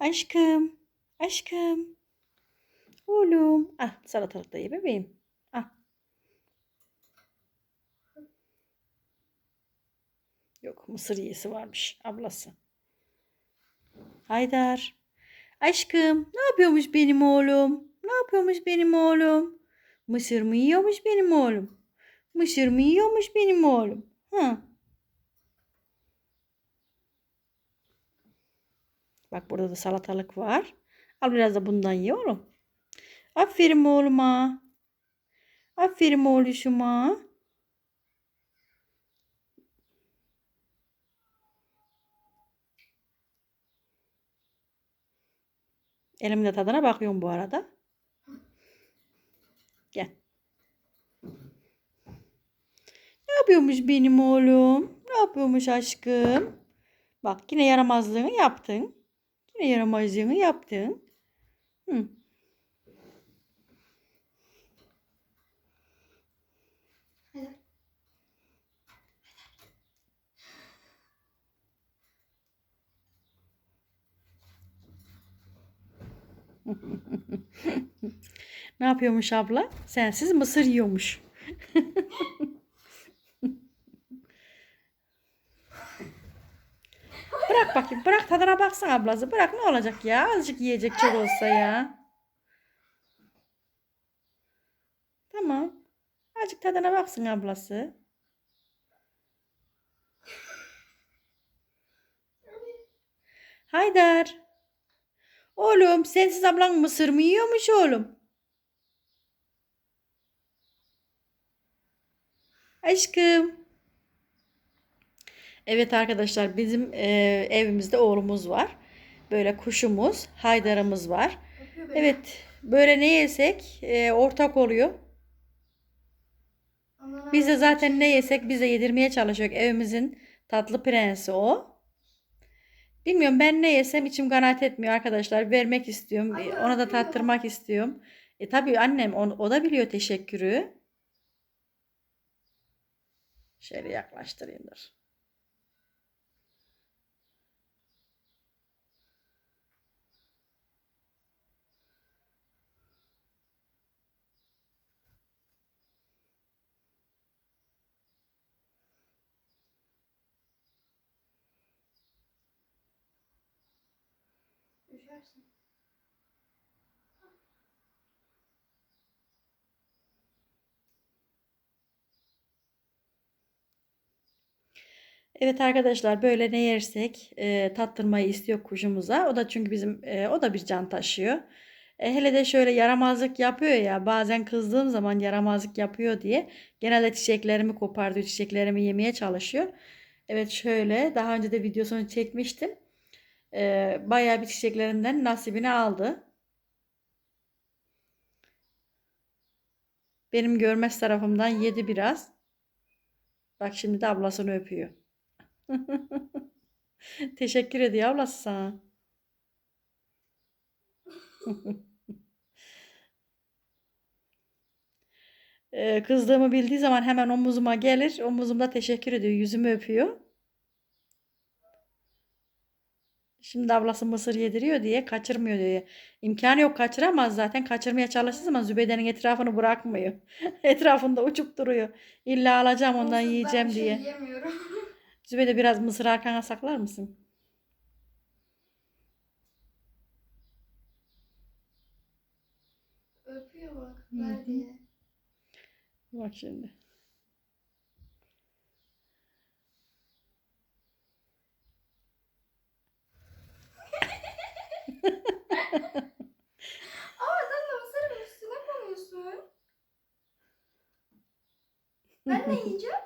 Aşkım. Aşkım. Oğlum. Ah salatalık da bebeğim. Ah. Yok mısır yiyesi varmış ablası. Haydar. Aşkım ne yapıyormuş benim oğlum? Ne yapıyormuş benim oğlum? Mısır mı yiyormuş benim oğlum? Mısır mı yiyormuş benim oğlum? Hı. Bak burada da salatalık var. Al biraz da bundan ye oğlum. Aferin oğluma. Aferin oğluşuma. Elimde tadına bakıyorum bu arada. Gel. Ne yapıyormuş benim oğlum? Ne yapıyormuş aşkım? Bak yine yaramazlığını yaptın. Yine yaramazlığını yaptın. Hı. Ne yapıyormuş abla? Sensiz mısır yiyormuş. Bırak bakayım. Bırak tadına baksın ablası. Bırak ne olacak ya? Azıcık yiyecek çok olsa ya. Tamam. Azıcık tadına baksın ablası. Haydar. Oğlum sensiz ablan mısır mı yiyormuş oğlum? Aşkım. Evet arkadaşlar bizim e, evimizde oğlumuz var. Böyle kuşumuz, haydarımız var. Evet böyle ne yesek e, ortak oluyor. Biz de zaten ne yesek bize yedirmeye çalışıyor. Evimizin tatlı prensi o. Bilmiyorum ben ne yesem içim kanaat etmiyor arkadaşlar. Vermek istiyorum. E, Ona da tattırmak istiyorum. E tabii annem o, o da biliyor teşekkürü. Şöyle yaklaştırayım dur. Düşersin. Evet arkadaşlar böyle ne yersek e, tattırmayı istiyor kuşumuza. O da çünkü bizim e, o da bir can taşıyor. E, hele de şöyle yaramazlık yapıyor ya bazen kızdığım zaman yaramazlık yapıyor diye genelde çiçeklerimi kopartıyor çiçeklerimi yemeye çalışıyor. Evet şöyle daha önce de videosunu çekmiştim. E, bayağı bir çiçeklerinden nasibini aldı. Benim görmez tarafımdan yedi biraz. Bak şimdi de ablasını öpüyor. Teşekkür ediyor ablası sana. Ee, kızdığımı bildiği zaman hemen omuzuma gelir. Omuzumda teşekkür ediyor. Yüzümü öpüyor. Şimdi ablası mısır yediriyor diye kaçırmıyor diye. İmkanı yok kaçıramaz zaten. Kaçırmaya çalıştığı zaman Zübeyde'nin etrafını bırakmıyor. Etrafında uçup duruyor. İlla alacağım ondan Onsuz ben yiyeceğim bir şey diye. yiyemiyorum. Zübeyde biraz mısır arkana saklar mısın? Öpüyor bak. Ver diye. Bak şimdi. Ama sen mısırın üstüne konuyorsun. Ben ne yiyeceğim?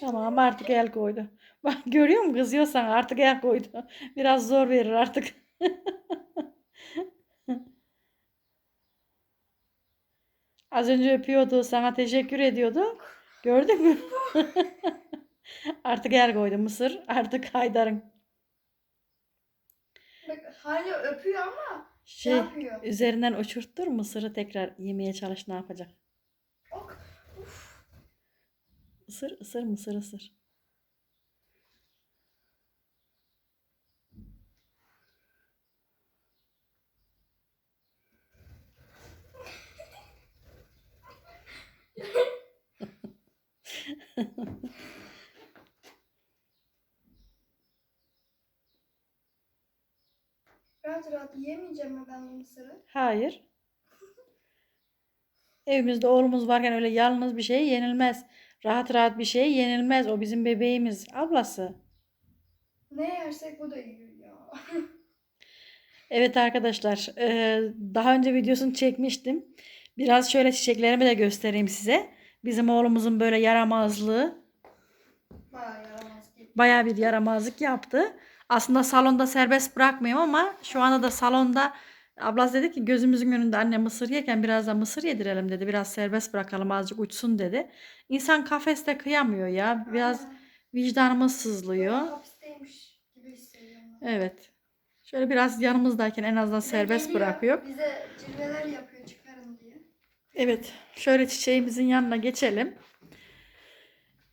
Tamam artık el koydu. Bak görüyor musun kızıyorsan artık el koydu. Biraz zor verir artık. Az önce öpüyordu, sana teşekkür ediyordu. Gördün mü? Artık el koydu Mısır. Artık Haydar'ın. Bak, hala öpüyor ama şey, şey yapıyor. Üzerinden uçurttur Mısır'ı tekrar yemeye çalış ne yapacak? Ok. Uf. Isır ısır Mısır ısır. Rahat rahat yiyemeyeceğim mi ben bu mısırı? Hayır. Evimizde oğlumuz varken öyle yalnız bir şey yenilmez. Rahat rahat bir şey yenilmez. O bizim bebeğimiz. Ablası. Ne yersek bu da yiyor ya. Evet arkadaşlar, eee, daha önce videosunu çekmiştim. Biraz şöyle çiçeklerimi de göstereyim size. Bizim oğlumuzun böyle yaramazlığı, Bayağı yaramaz gibi. bayağı bir yaramazlık yaptı. Aslında salonda serbest bırakmıyorum ama şu anda da salonda ablası dedi ki gözümüzün önünde anne mısır yerken biraz da mısır yedirelim dedi. Biraz serbest bırakalım azıcık uçsun dedi. İnsan kafeste kıyamıyor ya. Biraz Aynen. vicdanımız sızlıyor. Hapisteymiş gibi hissediyorum ben. Evet. Şöyle biraz yanımızdayken en azından Bir de serbest geliyor, bırakıyor. Bize cilveler yapıyor çıkarın diye. Evet, şöyle çiçeğimizin yanına geçelim.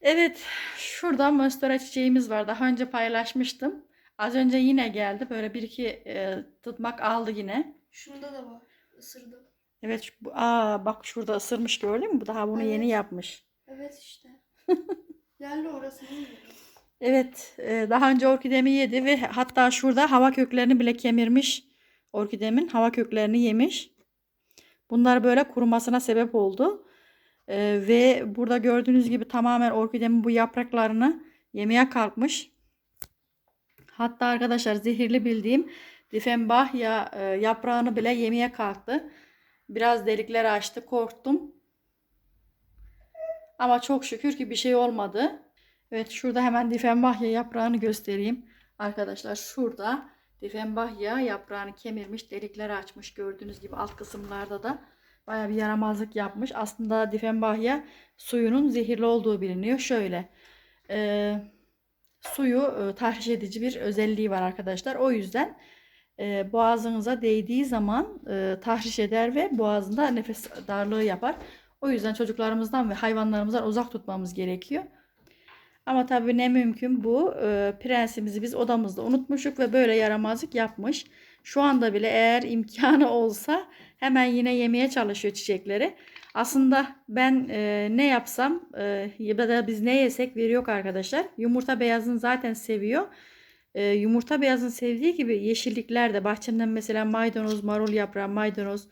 Evet, şurada möstera çiçeğimiz var. Daha önce paylaşmıştım. Az önce yine geldi. Böyle bir iki e, tutmak aldı yine. Şunda da var. Isırdı. Evet, şu- bu, aa, bak şurada ısırmış gördün mü? Bu daha bunu yeni Evet. yapmış. Evet işte. Yerli orasını yiyor. Evet, e, daha önce orkidemi yedi ve hatta şurada hava köklerini bile kemirmiş. Orkidemin hava köklerini yemiş. Bunlar böyle kurumasına sebep oldu. E, ve burada gördüğünüz gibi tamamen orkidemin bu yapraklarını yemeye kalkmış. Hatta arkadaşlar zehirli bildiğim difenbahya e, yaprağını bile yemeye kalktı. Biraz delikler açtı, korktum. Ama çok şükür ki bir şey olmadı. Evet şurada hemen difenbahya yaprağını göstereyim. Arkadaşlar şurada difenbahya yaprağını kemirmiş, delikler açmış. Gördüğünüz gibi alt kısımlarda da baya bir yaramazlık yapmış. Aslında difenbahya suyunun zehirli olduğu biliniyor. Şöyle e, suyu e, tahriş edici bir özelliği var arkadaşlar. O yüzden e, boğazınıza değdiği zaman e, tahriş eder ve boğazında nefes darlığı yapar. O yüzden çocuklarımızdan ve hayvanlarımızdan uzak tutmamız gerekiyor. Ama tabii ne mümkün bu prensimizi biz odamızda unutmuşuk ve böyle yaramazlık yapmış. Şu anda bile eğer imkanı olsa hemen yine yemeye çalışıyor çiçekleri. Aslında ben e, ne yapsam e, ya da biz ne yesek veriyor arkadaşlar. Yumurta beyazını zaten seviyor. E, yumurta beyazını sevdiği gibi yeşillikler de bahçemden mesela maydanoz, marul yaprağı, maydanoz,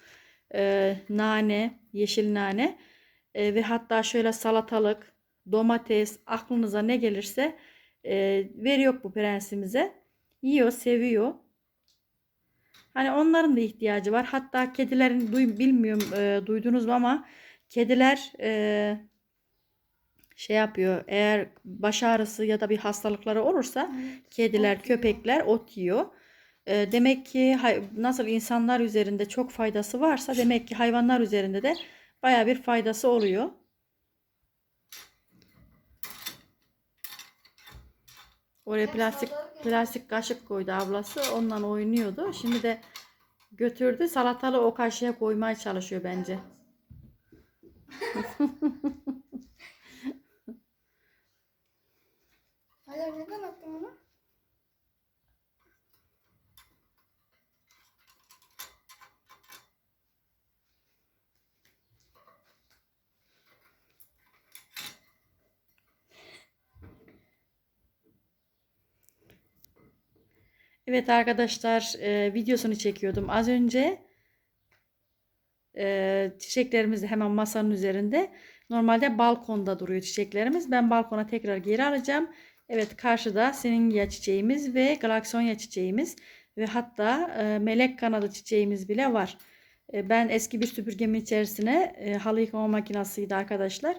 e, nane, yeşil nane e, ve hatta şöyle salatalık, domates, aklınıza ne gelirse e, veriyor bu prensimize. Yiyor, seviyor. Hani onların da ihtiyacı var. Hatta kedilerin duy, bilmiyorum e, duydunuz mu ama kediler e, şey yapıyor. Eğer baş ağrısı ya da bir hastalıkları olursa kediler, ot yiyor. köpekler ot yiyor. E, demek ki nasıl insanlar üzerinde çok faydası varsa demek ki hayvanlar üzerinde de baya bir faydası oluyor. Oraya plastik plastik kaşık koydu ablası. Ondan oynuyordu. Şimdi de götürdü. Salatalı o kaşığa koymaya çalışıyor bence. Hayır neden attın onu? Evet arkadaşlar e, videosunu çekiyordum az önce. E, çiçeklerimiz de hemen masanın üzerinde. Normalde balkonda duruyor çiçeklerimiz. Ben balkona tekrar geri alacağım. Evet karşıda Seningya çiçeğimiz ve Galaksonya çiçeğimiz ve hatta e, melek kanadı çiçeğimiz bile var. E, ben eski bir süpürgemin içerisine e, halı yıkama makinasıydı arkadaşlar.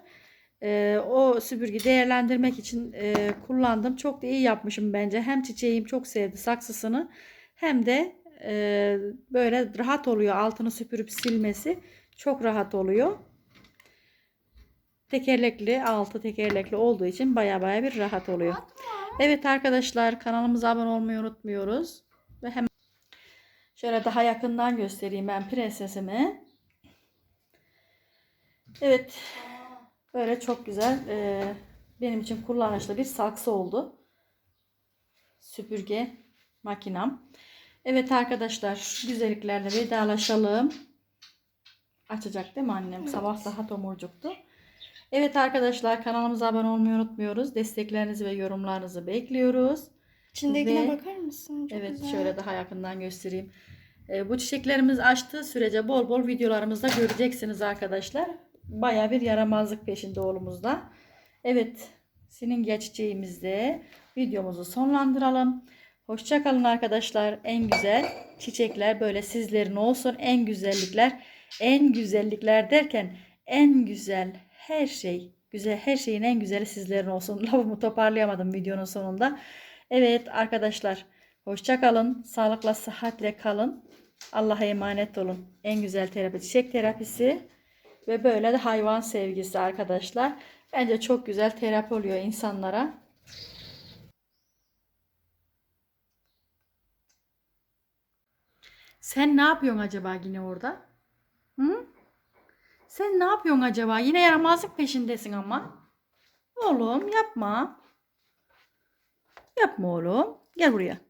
E, o süpürge değerlendirmek için e, kullandım. Çok da iyi yapmışım bence. Hem çiçeğim çok sevdi saksısını hem de e, böyle rahat oluyor. Altını süpürüp silmesi çok rahat oluyor. Tekerlekli, altı tekerlekli olduğu için baya baya bir rahat oluyor. Evet arkadaşlar kanalımıza abone olmayı unutmuyoruz. Ve hemen şöyle daha yakından göstereyim ben prensesimi. Evet Böyle çok güzel e, benim için kullanışlı bir saksı oldu. Süpürge makinam. Evet arkadaşlar şu güzelliklerle vedalaşalım. Açacak değil mi annem? Evet. Sabah daha tomurcuktu. Evet arkadaşlar kanalımıza abone olmayı unutmuyoruz. Desteklerinizi ve yorumlarınızı bekliyoruz. İçindekine Ve- bakar mısın? Çok evet güzel. şöyle daha yakından göstereyim. Ee, bu çiçeklerimiz açtığı sürece bol bol videolarımızda göreceksiniz arkadaşlar. Baya bir yaramazlık peşinde oğlumuzda. Evet sininge çiçeğimizde videomuzu sonlandıralım. Hoşçakalın arkadaşlar. En güzel çiçekler böyle sizlerin olsun. En güzellikler en güzellikler derken en güzel her şey güzel her şeyin en güzeli sizlerin olsun. Lafımı toparlayamadım videonun sonunda. Evet arkadaşlar hoşça kalın. Sağlıkla sıhhatle kalın. Allah'a emanet olun. En güzel terapi çiçek terapisi ve böyle de hayvan sevgisi arkadaşlar. Bence çok güzel terapi oluyor insanlara. Sen ne yapıyorsun acaba yine orada? Hı? Sen ne yapıyorsun acaba? Yine yaramazlık peşindesin ama. Oğlum yapma. Yapma oğlum. Gel buraya.